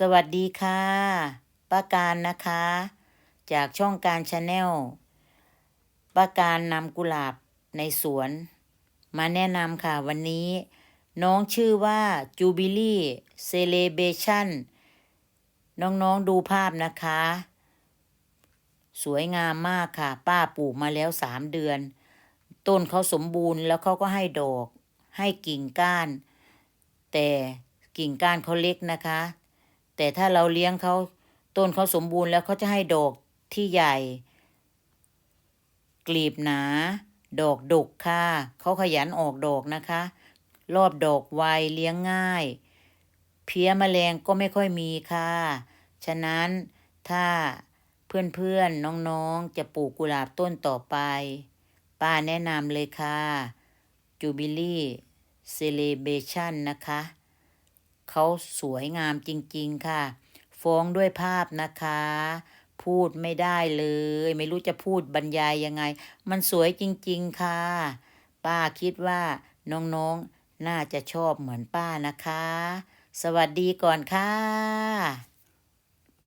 สวัสดีค่ะป้าการนะคะ จากช่องการชาแนลป้าการนำกุหลาบในสวน มาแนะนำค่ะวันนี้ น้องชื่อว่าจูบิลี่เซเลเบชันน้องๆดูภาพนะคะ สวยงามมากค่ะ ป้าปลูกมาแล้วสามเดือน ต้นเขาสมบูรณ์แล้วเขาก็ให้ดอก ให้กิ่งก้าน แต่กิ่งก้านเขาเล็กนะคะ แต่ถ้าเราเลี้ยงเขาต้นเขาสมบูรณ์แล้วเขาจะให้ดอกที่ใหญ่ กลีบหนา ดอกดกค่ะเขาขยันออกดอกนะคะ รอบดอกไวเลี้ยงง่าย เพี้ยมแมลงก็ไม่ค่อยมีค่ะ ฉะนั้นถ้าเพื่อนๆน้องๆ จะปลูกกุหลาบต้นต่อไป ป้าแนะนำเลยค่ะจูบิลี่เซเลเบชันนะคะ เขาสวยงามจริง ๆ ค่ะ ฟ้องด้วยภาพนะคะ พูดไม่ได้เลย ไม่รู้จะพูดบรรยายยังไง มันสวยจริง ๆ ค่ะ ป้าคิดว่าน้องๆน่าจะชอบเหมือนป้านะคะ สวัสดีก่อนค่ะ